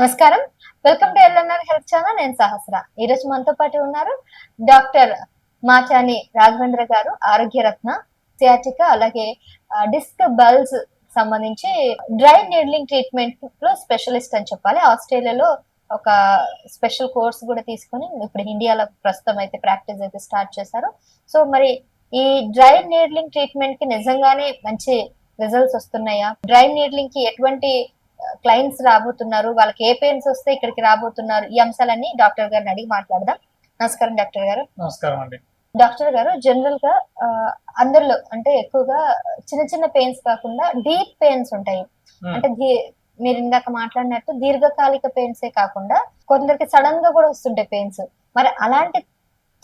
నమస్కారం. Welcome to LNR health channel. నేను సహస్ర. ఈ రోజు మనతో పాటు ఉన్నారు డాక్టర్ మాచాని రాఘవేంద్ర గారు ఆరోగ్య రత్న సియాటికా అలాగే డిస్క్ బల్స్ సంబంధించి డ్రై నీడ్లింగ్ ట్రీట్మెంట్లో స్పెషలిస్ట్ అని చెప్పాలి. ఆస్ట్రేలియాలో ఒక స్పెషల్ కోర్స్ కూడా తీసుకొని ఇప్పుడు ఇండియాలో ప్రస్తుతం అయితే ప్రాక్టీస్ అయితే స్టార్ట్ చేశారు. సో మరి ఈ డ్రై నీడ్లింగ్ ట్రీట్మెంట్కి నిజంగానే మంచి రిజల్ట్స్ వస్తున్నాయా? డ్రై నీడ్లింగ్కి ఎటువంటి క్లయింట్స్ రాబోతున్నారు వాళ్ళకి ఏ పెయిన్స్ వస్తే ఇక్కడికి రాబోతున్నారు ఈ అంశాలన్నీ డాక్టర్ గారిని అడిగి మాట్లాడదాం. నమస్కారం డాక్టర్ గారు. నమస్కారం అండి. డాక్టర్ గారు జనరల్గా అందరిలో అంటే ఎక్కువగా చిన్న చిన్న పెయిన్స్ కాకుండా డీప్ పెయిన్స్ ఉంటాయి. అంటే మీరు ఇందాక మాట్లాడినట్టు దీర్ఘకాలిక పెయిన్సే కాకుండా కొందరికి సడన్గా కూడా వస్తుంటాయి పెయిన్స్ మరి అలాంటి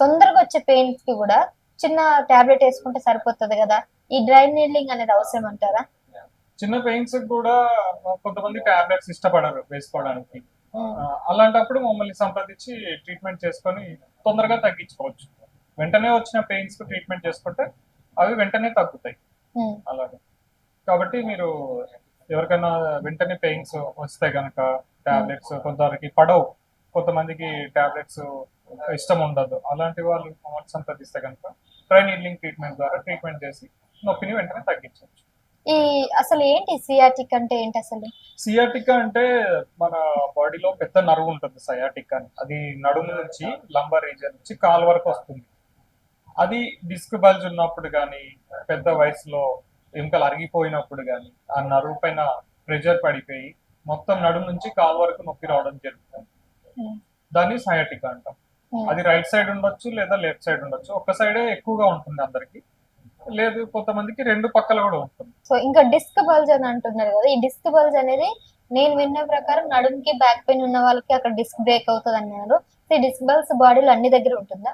తొందరగా వచ్చే పెయిన్స్కి కూడా చిన్న టాబ్లెట్ వేసుకుంటే సరిపోతుంది కదా? ఈ డ్రై నీడ్లింగ్ అనేది అవసరం అంటారా? చిన్న పెయిన్స్ కూడా కొంతమంది టాబ్లెట్స్ ఇష్టపడరు వేసుకోవడానికి. అలాంటప్పుడు మమ్మల్ని సంప్రదించి ట్రీట్మెంట్ చేసుకొని తొందరగా తగ్గించుకోవచ్చు. వెంటనే వచ్చిన పెయిన్స్కు ట్రీట్మెంట్ చేసుకుంటే అవి వెంటనే తగ్గుతాయి. అలాగే. కాబట్టి మీరు ఎవరికైనా వెంటనే పెయిన్స్ వస్తే కనుక టాబ్లెట్స్ కొంతవరకు పడవు. కొంతమందికి టాబ్లెట్స్ ఇష్టం ఉండదు. అలాంటి వాళ్ళు మమ్మల్ని సంప్రదిస్తే కనుక డ్రై నీడ్లింగ్ ట్రీట్మెంట్ ద్వారా ట్రీట్మెంట్ చేసి నొప్పిని వెంటనే తగ్గించవచ్చు. ఈ అసలు ఏంటి సియాటిక్ అంటే ఏంటి అసలు? సియాటికా అంటే మన బాడీలో పెద్ద నరువు ఉంటుంది సయాటిక్ అని. అది నడుము నుంచి లంబర్ రీజన్ నుంచి కాల్ వరకు వస్తుంది. అది డిస్క్ బల్జ్ ఉన్నప్పుడు కానీ పెద్ద వయసులో ఎముకలు అరిగిపోయినప్పుడు కానీ ఆ నరువు పైన ప్రెషర్ పడిపోయి మొత్తం నడుము నుంచి కాల్ వరకు నొప్పి రావడం జరుగుతుంది. దాన్ని సయాటికా అంటాం. అది రైట్ సైడ్ ఉండొచ్చు లేదా లెఫ్ట్ సైడ్ ఉండొచ్చు. ఒక్క సైడే ఎక్కువగా ఉంటుంది అందరికి. లేదు కొంతమందికి రెండు పక్కల కూడా ఉంటుంది. సో ఇంకా డిస్క్ బల్జ్ అని అంటున్నారు కదా ఈ డిస్క్ బల్జ్ అనేది నేను విన్న ప్రకారం నడుముకి బ్యాక్ పెయిన్ ఉన్న వాళ్ళకి అక్కడ డిస్క్ బ్రేక్ అవుతుంది అన్నారు. సో ఈ డిస్క్ బల్జ్ బాడీలో అన్ని దగ్గర ఉంటుందా?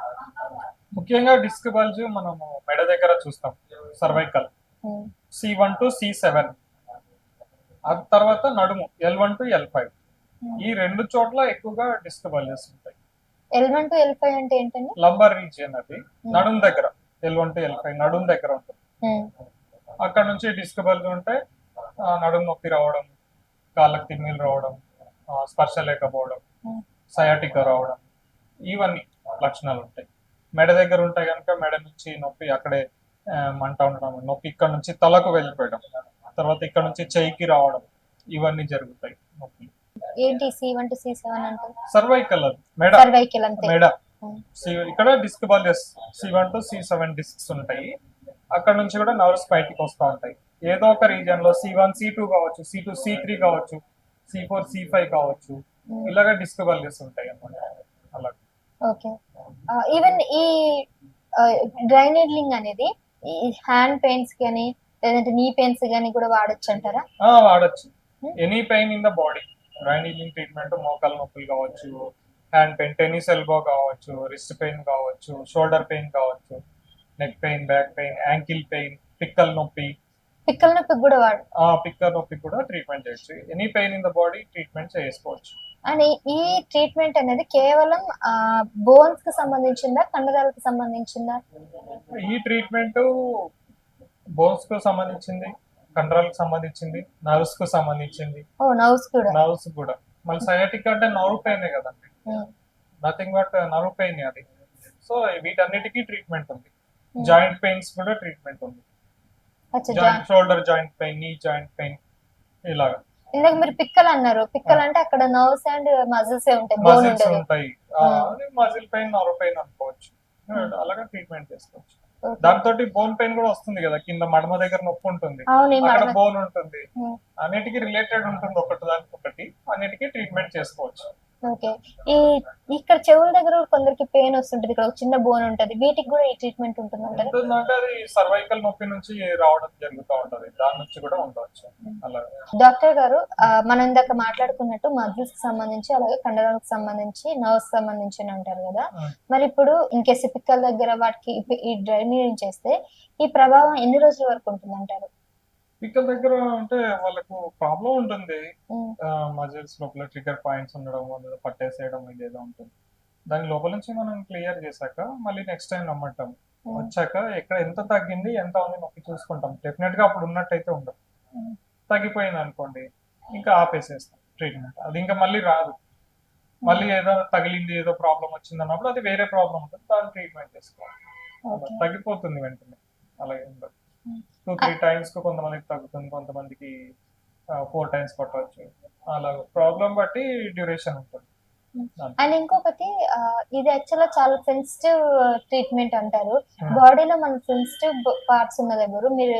ముఖ్యంగా డిస్క్ బల్జ్ మనము మెడ దగ్గర చూస్తాం cervical. C one to C seven. ఆ తర్వాత నడుము L one to L five. ఈ రెండు చోట్ల ఎక్కువగా డిస్క్ బల్జెస్ ఉంటాయి. L one to L five అంటే ఏంటండి? లంబర్ రీజియన్ అది. నడుము దగ్గర L one to L five నడుము దగ్గర ఉంటుంది. అక్కడ నుంచి డిస్క్ బల్జ్ ఉంటే ఆ, నడుము నొప్పి రావడం కాళ్ళకి తిమ్మిలు రావడం స్పర్శ లేకపోవడం Hmm. సయాటిక రావడం ఇవన్నీ లక్షణాలు ఉంటాయి. మెడ దగ్గర ఉంటే కనుక మెడ నుంచి నొప్పి అక్కడే మంట ఉండడం నొప్పి ఇక్కడ నుంచి తలకు వెళ్ళిపోయడం తర్వాత ఇక్కడ నుంచి చెయ్యికి రావడం ఇవన్నీ జరుగుతాయి నొప్పి ఏంటి C one to C seven అంటే? సర్వైకల్ అది. మెడ. సర్వైకల్ అంతే. మెడ. సి- ఇక్కడ disc bulges C one to C seven discs ఉంటాయి. అక్కడ నుంచి కూడా నర్వ్స్ బయటికి వస్తూ ఉంటాయి. ఏదో ఒక రీజన్లో సి వన్ సి టూ కావచ్చు సి టూ సి త్రీ కావచ్చు సి ఫోర్ సి ఫైవ్ కావచ్చు ఉమ్. ఇలాగ డిస్క్ బల్జెస్ ఉంటాయి అన్నమాట. అలా. ఓకే. ఈవెన్ ఈ డ్రై నీడ్లింగ్ అనేది ఈ హ్యాండ్ పెయిన్స్ కానీ లేదంటే నీ పెయిన్స్ కానీ కూడా వాడొచ్చు అంటారా? వాడచ్చు. Hmm. Any pain in the body raining treatment మోకాలు నొప్పులు కావచ్చు హ్యాండ్ పెయిన్ టెన్నిస్ ఎల్బో కావచ్చు రిస్ట్ పెయిన్ కావచ్చు షోల్డర్ పెయిన్ కావచ్చు. Neck pain back pain ankle pain pickle నొప్పి. పిక్కల నొప్పి కూడా వాడు. ఆ పిక్కర్ నొప్పి కూడా ట్రీట్మెంట్ చేయొచ్చు. Any pain in the body treatment చేసుకోవచ్చు. అండ్ ఈ- ట్రీట్మెంట్ అనేది కేవలం బోన్స్కి సంబంధించిందా కండరాలకు సంబంధించిందా? ఈ ట్రీట్మెంట్ బోన్స్కు సంబంధించింది కండరాలకు సంబంధించింది నర్వ్స్కు సంబంధించింది. ఓ నర్వ్స్ కూడా. నర్వ్స్ కూడా. మళ్ళీ సయాటిక్ అంటే నర్వ్ పెయిన్ కదండి. నథింగ్ బట్ నర్వ్ పెయిన్ అది. సో వీటన్నిటికీ ట్రీట్మెంట్ ఉంది. జాయింట్ పెయిన్స్ కూడా ట్రీట్మెంట్ ఉంది. Joint shoulder joint pain knee joint pain ఇలాగా. ఇందాక మీరు పిక్కలు అన్నారు పిక్కలు అంటే అక్కడ నర్వ్స్ అండ్ మజిల్స్ ఏ ఉంటాయి బోన్ ఉంటుంది ఉంటాయి. Hmm. Muscle pain nerve pain అనుకోవచ్చు. అలాగా ట్రీట్మెంట్ చేసుకోవచ్చు. దాంతో బోన్ పెయిన్ కూడా వస్తుంది కదా కింద మడమ దగ్గర నొప్పి ఉంటుంది. అక్కడ బోన్ ఉంటుంది. Hmm. అన్నిటికీ రిలేటెడ్ ఉంటుంది ఒకటి దానికి ఒకటి. అన్నిటికీ ట్రీట్మెంట్ చేసుకోవచ్చు. ఓకే. ఈ ఇక్కడ చెవుల దగ్గర కొందరికి పెయిన్ వస్తుంటది. ఇక్కడ ఒక చిన్న బోన్ ఉంటది. వీటికి కూడా ఈ ట్రీట్మెంట్ ఉంటుంది అంటారా ఉంటుందంటే అది సర్వైకల్ నొప్పి నుంచి రావడం జరుగుతూ ఉంటది. దాని నుంచి కూడా ఉండవచ్చు డాక్టర్ గారు మనం ఇందాక మాట్లాడుకున్నట్టు మజిల్స్కి సంబంధించి అలాగే కండరాలకు సంబంధించి నర్వ్స్ సంబంధించి అని అంటారు కదా. మరి ఇప్పుడు ఇంకేస్ పిక్కల దగ్గర వాటికి ఈ డ్రైనేజ్ చేస్తే ఈ ప్రభావం ఎన్ని రోజుల వరకు ఉంటుంది అంటారు పిక్కల దగ్గర అంటే వాళ్ళకు ప్రాబ్లం ఉంటుంది. మజిల్స్ లోపల ట్రిగర్ పాయింట్స్ ఉండడం లేదా పట్టేసేయడం ఇదేదో ఉంటుంది. దాని లోపల నుంచి మనం క్లియర్ చేశాక మళ్ళీ నెక్స్ట్ టైం నమ్మంటాం. వచ్చాక ఎక్కడ ఎంత తగ్గింది ఎంత ఉంది నొప్పి చూసుకుంటాం. డెఫినెట్గా అప్పుడు ఉన్నట్టయితే ఉండదు. తగ్గిపోయింది అనుకోండి ఇంకా ఆపేసేస్తాం ట్రీట్మెంట్ అది ఇంకా మళ్ళీ రాదు. మళ్ళీ ఏదో తగిలింది ఏదో ప్రాబ్లం వచ్చింది అన్నప్పుడు అది వేరే ప్రాబ్లం ఉంటుంది. దాన్ని ట్రీట్మెంట్ చేసుకోవాలి. తగ్గిపోతుంది వెంటనే. అలాగే ఉండదు. టూ త్రీ టైమ్స్కు కొంతమందికి తగ్గుతుంది కొంతమందికి ఫోర్ టైమ్స్ పట్టవచ్చు. అలా ప్రాబ్లం బట్టి డ్యూరేషన్ ఉంటుంది. అండ్ ఇంకొకటి ఇది యాక్చువల్గా చాలా సెన్సిటివ్ ట్రీట్మెంట్ అంటారు. Hmm. బాడీలో మన సెన్సిటివ్ పార్ట్స్ ఉన్న దగ్గర మీరు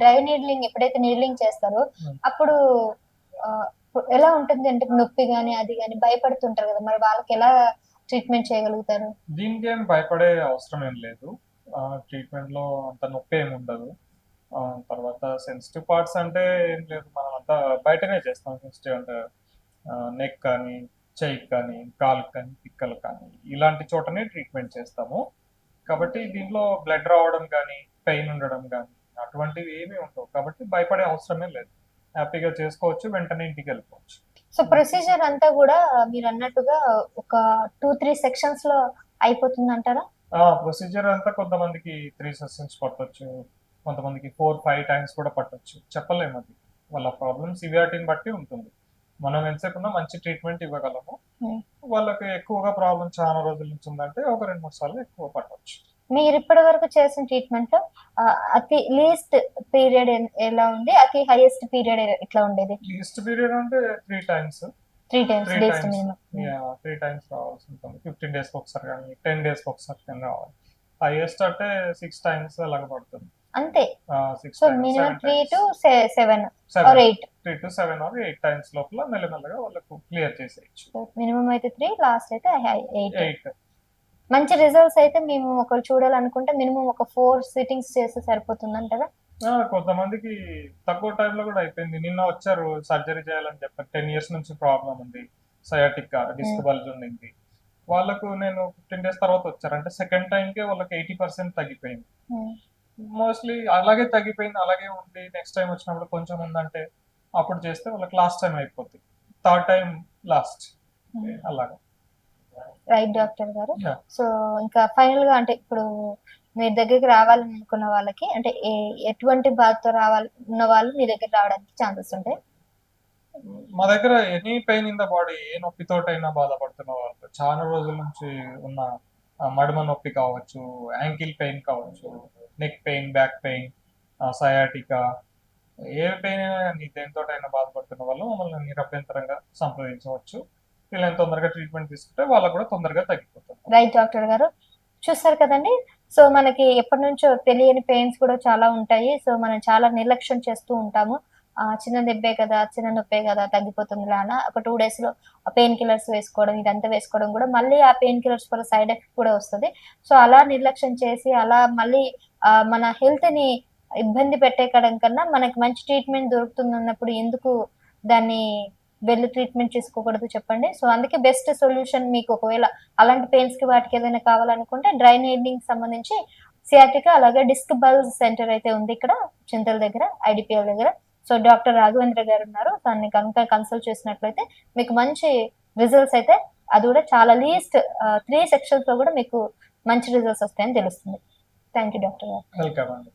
డ్రై నీడ్లింగ్ ఎప్పుడైతే నీడ్లింగ్ చేస్తారో Hmm. అప్పుడు ఎలా ఉంటుంది అంటే నొప్పి కానీ అది కానీ భయపడుతుంటారు కదా మరి వాళ్ళకి ఎలా ట్రీట్మెంట్ చేయగలుగుతారు? దీనికి ఏం భయపడే అవసరం ఏం లేదు. ట్రీట్మెంట్లో అంత నొప్పి ఏమి ఉండదు. తర్వాత సెన్సిటివ్ పార్ట్స్ అంటే ఏం లేదు. మనం అంతా బయటనే చేస్తాం. సెన్సిటివ్ అంటే నెక్ కానీ చెయ్యి కానీ కాలు కానీ పిక్కలు కానీ ఇలాంటి చోటనే ట్రీట్మెంట్ చేస్తాము. కాబట్టి దీంట్లో బ్లడ్ రావడం కానీ పెయిన్ ఉండడం కానీ అటువంటివి ఏమీ ఉండవు. కాబట్టి భయపడే అవసరమే లేదు. హ్యాపీగా చేసుకోవచ్చు. వెంటనే ఇంటికి వెళ్ళిపోవచ్చు. సో ప్రొసీజర్ అంతా కూడా మీరు అన్నట్టుగా ఒక టూ త్రీ సెక్షన్స్లో అయిపోతుంది అంటారా ప్రొసీజర్ అంతా కొంతమందికి త్రీ సెషన్స్ పట్టొచ్చు కొంతమందికి ఫోర్ ఫైవ్ టైమ్స్ కూడా పట్టొచ్చు. చెప్పలేము అది. వాళ్ళ ప్రాబ్లమ్ సివియారిటీని బట్టి ఉంటుంది. మనం ఎంతసేపు ఉన్నా మంచి ట్రీట్మెంట్ ఇవ్వగలము. Hmm. వాళ్ళకి ఎక్కువగా ప్రాబ్లం చాలా రోజుల నుంచి ఉందంటే ఒక రెండు మూడు సార్లు ఎక్కువ పట్టొచ్చు. మీరు ఇప్పటి వరకు చేసిన ట్రీట్మెంట్లో అతి లీస్ట్ పీరియడ్ ఎలా ఉంది? అతి హైయెస్ట్ పీరియడ్ ఎట్లా ఉండేది? లీస్ట్ పీరియడ్ అంటే three times three times three days times three times రావాల్సి ఉంటుంది. ఫిఫ్టీన్ డేస్ ఒకసారి కానీ టెన్ డేస్ ఒకసారి కానీ రావాలి. హైయెస్ట్ అంటే సిక్స్ టైమ్స్ అలాగ పడుతుంది. అంతే. So minimum three to seven or eight three to seven or eight times లోపల మెల్లమెల్లగా వాళ్ళకు క్లియర్ చేసేయచ్చు. మినిమం అయితే త్రీ లాస్ట్ అయితే ఎయిట్ ఎయిట్ మంచి రిజల్ట్స్ అయితే మేము ఒకరు చూడాలనుకుంటే మినిమం ఒక ఫోర్ సిట్టింగ్స్ చేస్తే సరిపోతుంది అంటారా కొంతమందికి తక్కువ టైంలో కూడా అయిపోయింది. నిన్న వచ్చారు సర్జరీ చేయాలని చెప్పారు. టెన్ ఇయర్స్ నుంచి ప్రాబ్లం ఉంది. సయాటిక్ డిస్క్ బల్జ్ ఉండింది. వాళ్ళకు నేను ఫిఫ్టీన్ డేస్ తర్వాత వచ్చారు. అంటే సెకండ్ టైంకే వాళ్ళకి ఎయిటీ పర్సెంట్ తగ్గిపోయింది. మోస్ట్లీ అలాగే తగ్గిపోయింది అలాగే ఉంది నెక్స్ట్ టైం వచ్చినప్పుడు కొంచెం ఉందంటే అప్పుడు చేస్తే వాళ్ళకి లాస్ట్ టైం అయిపోతుంది థర్డ్ టైం లాస్ట్ అలాగా. రైట్ డాక్టర్ గారు. సో ఇంకా ఫైనల్గా అంటే ఇప్పుడు మీ దగ్గరికి రావాలని అనుకున్న వాళ్ళకి అంటే ఏ- ఎటువంటి బాధతో రావాలి ఉన్న వాళ్ళు మీ దగ్గర రావడానికి ఛాన్సెస్ ఉంటాయి? మా దగ్గర any pain in the body ఏ నొప్పితోటైనా బాధపడుతున్న వాళ్ళు చాలా రోజుల నుంచి ఉన్న మడమ నొప్పి కావచ్చు యాంకిల్ పెయిన్ కావచ్చు neck pain back pain sciatica ఏ పెయిన్ అయినా దేనితోటైనా బాధపడుతున్న వాళ్ళు మమ్మల్ని నిరభ్యంతరంగా సంప్రదించవచ్చు. వీళ్ళని తొందరగా ట్రీట్మెంట్ తీసుకుంటే వాళ్ళకు కూడా తొందరగా తగ్గిపోతుంది. రైట్ డాక్టర్ గారు చూస్తారు కదండి? సో మనకి ఎప్పటి నుంచో తెలియని పెయిన్స్ కూడా చాలా ఉంటాయి. సో మనం చాలా నిర్లక్ష్యం చేస్తూ ఉంటాము. ఆ చిన్న దెబ్బే కదా చిన్న నొప్పే కదా తగ్గిపోతుంది లాన. ఒక టూ డేస్లో పెయిన్ కిల్లర్స్ వేసుకోవడం ఇదంతా వేసుకోవడం కూడా మళ్ళీ ఆ పెయిన్ కిల్లర్స్ వల్ల సైడ్ ఎఫెక్ట్ కూడా వస్తుంది. సో అలా నిర్లక్ష్యం చేసి అలా మళ్ళీ ఆ, మన హెల్త్ని ఇబ్బంది పెట్టేయడం కన్నా మనకి మంచి ట్రీట్మెంట్ దొరుకుతుంది అన్నప్పుడు ఎందుకు దాన్ని వెళ్ళి ట్రీట్మెంట్ చేసుకోకూడదు చెప్పండి. సో అందుకే బెస్ట్ సొల్యూషన్ మీకు ఒకవేళ అలాంటి పెయిన్స్కి వాటికి ఏదైనా కావాలనుకుంటే డ్రై నీడ్లింగ్ సంబంధించి సియాటికా అలాగే డిస్క్ బల్స్ సెంటర్ అయితే ఉంది ఇక్కడ చింతల దగ్గర ఐడిపిఎల్ దగ్గర. సో డాక్టర్ రాఘవేంద్ర గారు ఉన్నారు. దాన్ని కనుక కన్సల్ట్ చేసినట్లయితే మీకు మంచి రిజల్ట్స్ అయితే అది కూడా చాలా లీస్ట్ త్రీ సెక్షన్స్లో కూడా మీకు మంచి రిజల్ట్స్ వస్తాయని తెలుస్తుంది. థ్యాంక్ యూ డాక్టర్ గారు. వెల్కమ్ అండి.